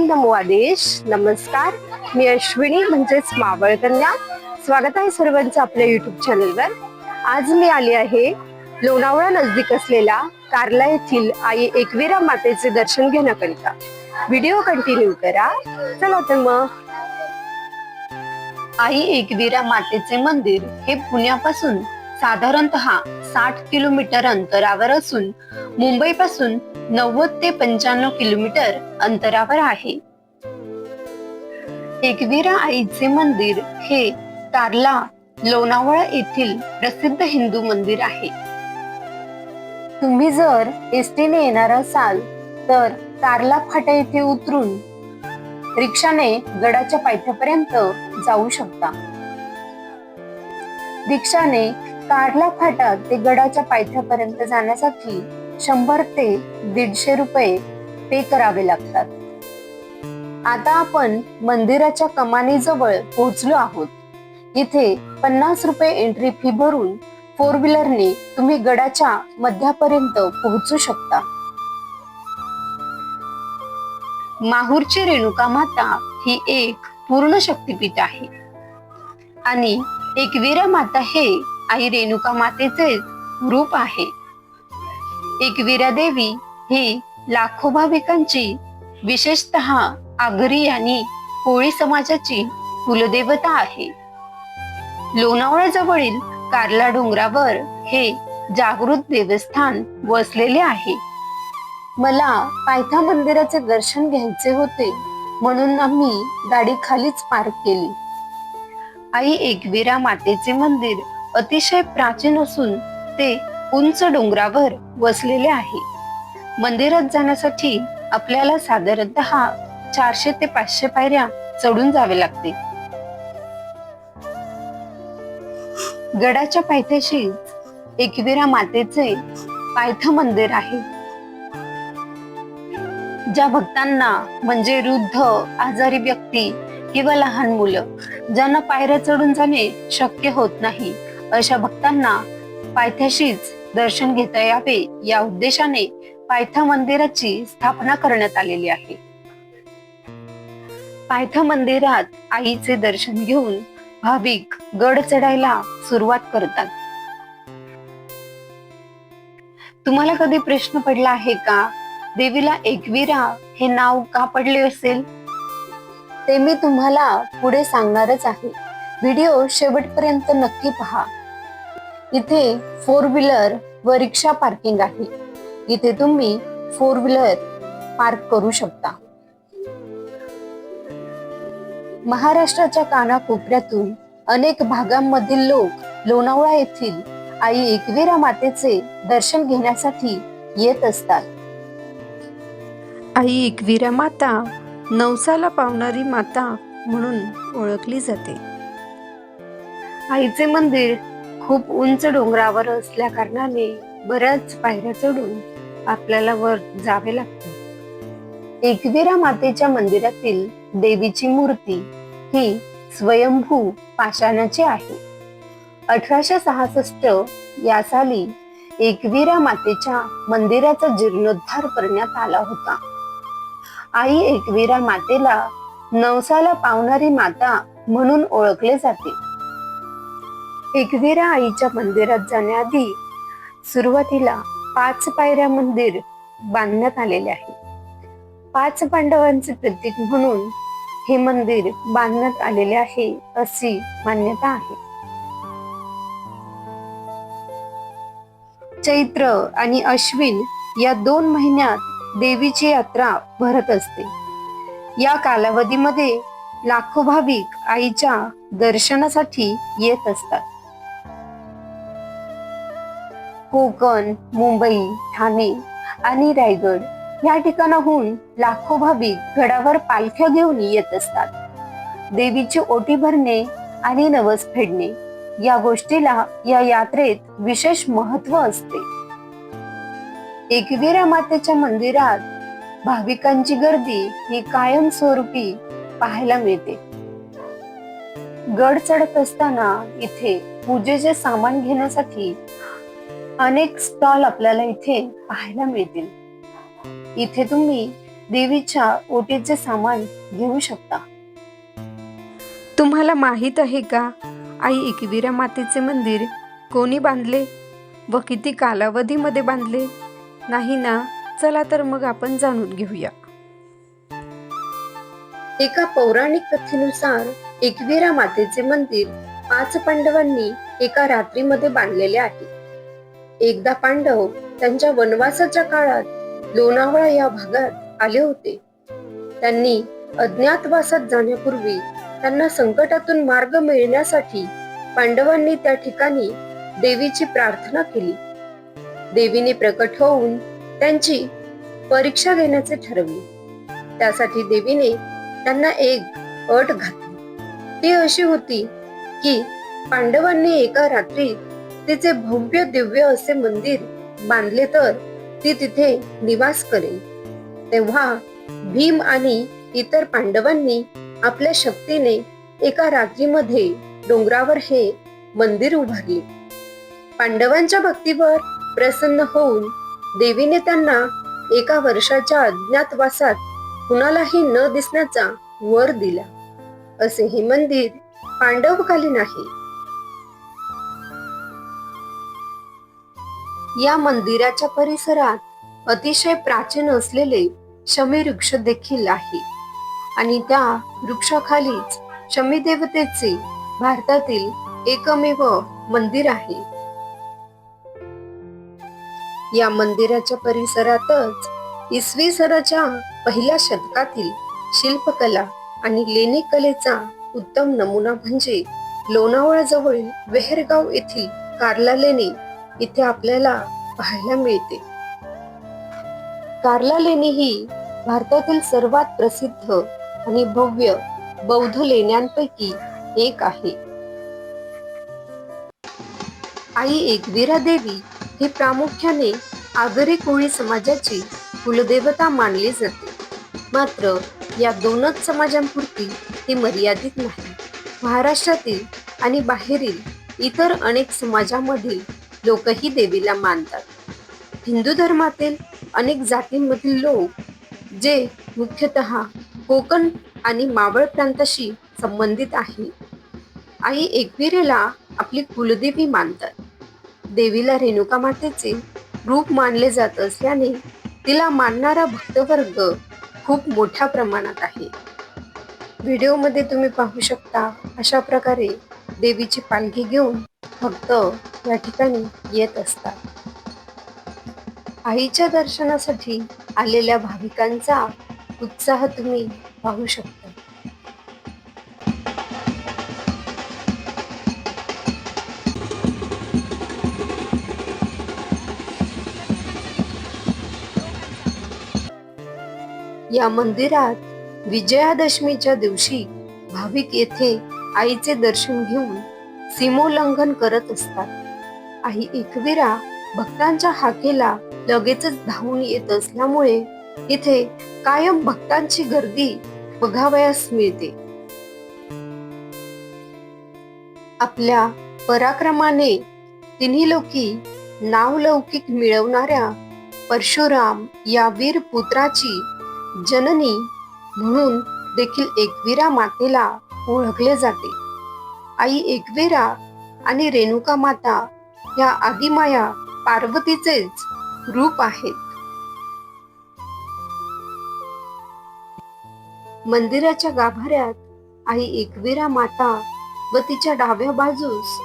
ओम नमो आदेश नमस्कार. मी अश्विनी म्हणजेच मावळ कन्या. स्वागत आहे सर्वांचं आपल्या युट्यूब चॅनलवर आज मी आली आहे लोणावळा नजदीक असलेल्या कार्ला येथील आई एकविरा मातेचे दर्शन घेण्याकरिता. व्हिडिओ कंटिन्यू करा. चला तर मग. आई एकविरा मातेचे मंदिर हे पुण्यापासून साधारणतः साठ किलोमीटर अंतरावर असून मुंबईपासून नव्वद ते पंच्याण्णव किलोमीटर अंतरावर आहे. एकविरा आईचे मंदिर हे तारला लोणावळा येथील प्रसिद्ध हिंदू मंदिर आहे. तुम्ही जर एस टीने येणार असाल तर तारला फाटा येथे उतरून रिक्षाने गडाच्या पायथ्यापर्यंत जाऊ शकता. रिक्षाने तारला फाटा ते गडाच्या पायथ्यापर्यंत जाण्यासाठी शंभर ते दीडशे रुपये पे करावे लागतात. आता आपण मंदिराच्या कमानीजवळ पोहोचलो आहोत. इथे पन्नास रुपये एंट्री फी भरून फोर व्हीलरने तुम्ही गडाच्या मध्यापर्यंत पोहोचू शकता. माहूरची रेणुका माता ही एक पूर्ण शक्तिपीठ आहे. आणि एकविरा माता हे आई रेणुका मातेचे रूप आहे. देवी ही लाखो भाविकांची विशेषतः आगरी आणि कोळी समाजाची कुलदेवता आहे. लोणावळा जवळील कार्ला डोंगरावर हे जागृत देवस्थान वसलेले आहे. मला पायथा मंदिराचे दर्शन घ्यायचे होते म्हणून आम्ही गाडी खालीच पार्क केली. आई एकविरा मातेचे मंदिर अतिशय प्राचीन असून ते उंच डोंगरावर वसलेले आहे. मंदिरात जाण्यासाठी आपल्याला साधारणतः चारशे ते पाचशे पायऱ्या चढून जावे लागते. गडाच्या पायथ्याशी एकविरा मातेचे पायथ मंदिर आहे. ज्या भक्तांना म्हणजे वृद्ध आजारी व्यक्ती किंवा लहान मुलं ज्यांना पायऱ्या चढून जाणे शक्य होत नाही अशा भक्तांना पायथ्याशीच दर्शन घेता यावे या उद्देशाने पायथा मंदिराची स्थापना करण्यात आलेली आहे. पायथा मंदिरात आईचे दर्शन घेऊन भाविक गड चढायला सुरुवात करतात. तुम्हाला कधी प्रश्न पडला आहे का? देवीला एकवीरा हे नाव का पडले असेल? ते मी तुम्हाला पुढे सांगणारच आहे. व्हिडिओ शेवटपर्यंत नक्की पहा. इथे फोर व्हीलर व रिक्षा पार्किंग आहे. इथे तुम्ही फोर व्हीलर पार्क करू शकता. महाराष्ट्राच्या कानाकोपऱ्यातून अनेक भागांमधील लोक लोणावळा येथील आई एकविरा मातेचे दर्शन घेण्यासाठी येत असतात. आई एकविरा माता नवसाला पावणारी माता म्हणून ओळखली जाते. आईचे मंदिर खूप उंच डोंगरावर असल्या कारणाने बऱ्याच पायऱ्या चढून आपल्याला वर जावे लागते. एकविरा मातेच्या मंदिरातील देवीची मूर्ती ही स्वयंभू पाषाणाची आहे. अठराशे सहासष्ट या साली एकविरा मातेच्या मंदिराचा जीर्णोद्धार करण्यात आला होता. आई एकविरा मातेला नवसाला पावणारी माता म्हणून ओळखले जाते. एकविरा आईच्या मंदिरात जाण्याआधी सुरुवातीला पाच पायऱ्या मंदिर बांधण्यात आलेले आहे. पाच पांडवांचे प्रतीक म्हणून हे मंदिर बांधण्यात आलेले आहे अशी मान्यता आहे. चैत्र आणि अश्विन या दोन महिन्यात देवीची यात्रा भरत असते. या कालावधीमध्ये लाखो भाविक आईच्या दर्शनासाठी येत असतात. कोकण मुंबई ठाणे आणि रायगड या ठिकाणाहून लाखो भाविक गडावर पालख्या घेऊन येत असतात. देवीची ओटी भरणे आणि नवस फेडणे या गोष्टीला या यात्रेत विशेष महत्त्व असते. एकविरा मातेच्या मंदिरात भाविकांची गर्दी ही कायमस्वरूपी पाहायला मिळते. गड चढत असताना इथे पूजेचे सामान घेण्यासाठी अनेक स्टॉल आपल्याला इथे पाहायला मिळतील. इथे तुम्ही देवीच्या ओटीचे सामान घेऊ शकता. तुम्हाला माहीत आहे का? आई एकविरा मातेचे मंदिर कोणी बांधले व किती कालावधीमध्ये बांधले? नाही ना? चला तर मग आपण जाणून घेऊया. एका पौराणिक कथेनुसार एकविरा मातेचे मंदिर पाच पांडवांनी एका रात्रीमध्ये बांधलेले आहे. एकदा पांडव त्यांच्या वनवासाच्या काळात लोणावळा या भागात आले होते. त्यांनी अज्ञातवासात जाण्यापूर्वी त्यांना संकटातून मार्ग मिळण्यासाठी पांडवांनी त्या ठिकाणी देवीची प्रार्थना केली. देवीने प्रकट होऊन त्यांची परीक्षा घेण्याचे ठरवले. त्यासाठी देवीने त्यांना एक अट घातली. ती अशी होती की पांडवांनी एका रात्रीत तिचे भव्य दिव्य असे मंदिर बांधले तर ती तिथे निवास करेल. तेव्हा भीम आणि इतर पांडवांनी आपल्या शक्तीने एका रात्रीमध्ये डोंगरावर हे मंदिर उभारले. पांडवांच्या भक्तीवर प्रसन्न होऊन देवीने त्यांना एका वर्षाच्या अज्ञातवासात कुणालाही न दिसण्याचा वर दिला. असे हे मंदिर पांडवकालीन आहे. या मंदिराच्या परिसरात अतिशय प्राचीन असलेले शमी वृक्ष देखील आहे. आणि त्या वृक्षाखालीच शमी देवतेचे भारतातील एकमेव मंदिर आहे. या मंदिराच्या परिसरातच इसवी सनाच्या पहिल्या शतकातील शिल्पकला आणि लेणी कलेचा उत्तम नमुना म्हणजे लोणावळा जवळील वेहरगाव येथील कार्ला लेणी इथे आपल्याला पाहायला मिळते. कार्ला लेणी ही भारतातील सर्वात प्रसिद्ध आणि भव्य बौद्ध लेण्यांपैकी एक आहे. आई एकवीरा देवी ही प्रामुख्याने आगरी कोळी समाजाची कुलदेवता मानली जाते. मात्र या दोनच समाजांपुरती ती मर्यादित नाही. महाराष्ट्रातील आणि बाहेरील इतर अनेक समाजामधील लोकही देवीला मानतात. हिंदू धर्मातील अनेक जातींमधील लोक जे मुख्यतः कोकण आणि मावळ प्रांताशी संबंधित आहे. आई एकविरेला आपली कुलदेवी मानतात. देवीला रेणुका मातेचे रूप मानले जात असल्याने तिला मानणारा भक्तवर्ग खूप मोठ्या प्रमाणात आहे. व्हिडिओमध्ये तुम्ही पाहू शकता अशा प्रकारे देवीची पालखी घेऊन भक्त या ठिकाणी येत असतात. आईच्या दर्शनासाठी आलेल्या भाविकांचा उत्साह तुम्ही पाहू शकता. या मंदिरात विजयादशमीच्या दिवशी भाविक येथे आईचे दर्शन घेऊन सीमोल्लंघन करत असतात. आई एकविरा भक्तांच्या हाकेला लगेचच धावून येत असल्यामुळे इथे कायम भक्तांची गर्दी बघावयास मिळते. आपल्या पराक्रमाने तिन्ही लोकी नावलौकिक मिळवणाऱ्या परशुराम या वीर पुत्राची जननी म्हणून देखील एकवीरा मातेला ओळखले जाते. आई एकवेरा आणि रेणुका माता या आदिमाया पार्वतीचेच रूप आहेत. मंदिराच्या गाभाऱ्यात आई एकवेरा माता व तिच्या डाव्या बाजूस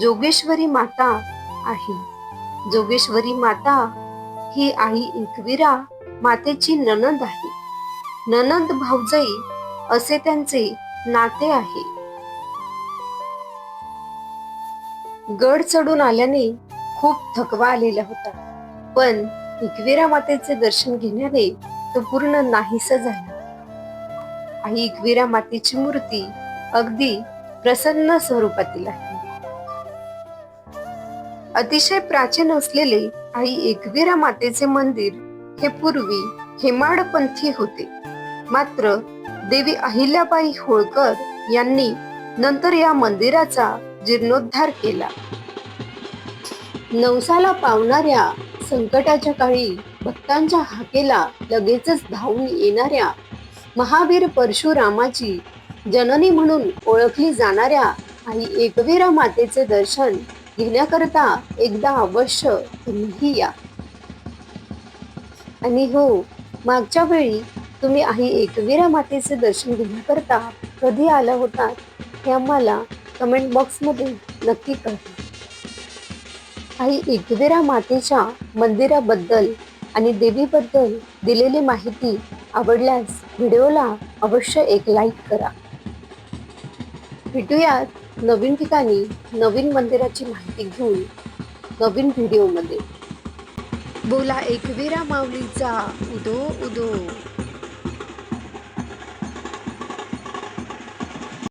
जोगेश्वरी माता आहे. जोगेश्वरी माता ही आई एकवीरा मातेची ननंद आहे. ननंद भाऊजाई असे त्यांचे नाते आहे. गड चढून आल्याने खूप थकवा आलेला होता. पण एकविरा मातेचे दर्शन घेण्याने तो पूर्ण नाहीसा झाला. आई एकविरा मातेची मूर्ती अगदी प्रसन्न स्वरूपातील आहे. अतिशय प्राचीन असलेले आई एकविरा मातेचे मंदिर हे पूर्वी हेमाडपंथी होते. मात्र देवी अहिल्याबाई होळकर यांनी नंतर या मंदिराचा जीर्णोद्धार केला. नवसाला पावणाऱ्या संकटाच्या काळी भक्तांच्या हाकेला लगेचच धावून येणाऱ्या महावीर परशुरामाची जननी म्हणून ओळखली जाणाऱ्या आई एकवीरा मातेचे दर्शन घेण्याकरता एकदा अवश्य तुम्हीही या. आणि हो मागच्या वेळी तुम्ही आई एकवीरा मातेचे दर्शन घेण्याकरता कधी आला होतात हे आम्हाला कमेंट बॉक्समध्ये नक्की कळवा. आई एकविरा मातेच्या मंदिराबद्दल आणि देवीबद्दल दिलेली माहिती आवडल्यास व्हिडिओला अवश्य एक लाईक करा. भेटूयात नवीन ठिकाणी नवीन मंदिराची माहिती घेऊन नवीन व्हिडिओमध्ये. बोला एकवीरा माऊलीचा उदो उदो.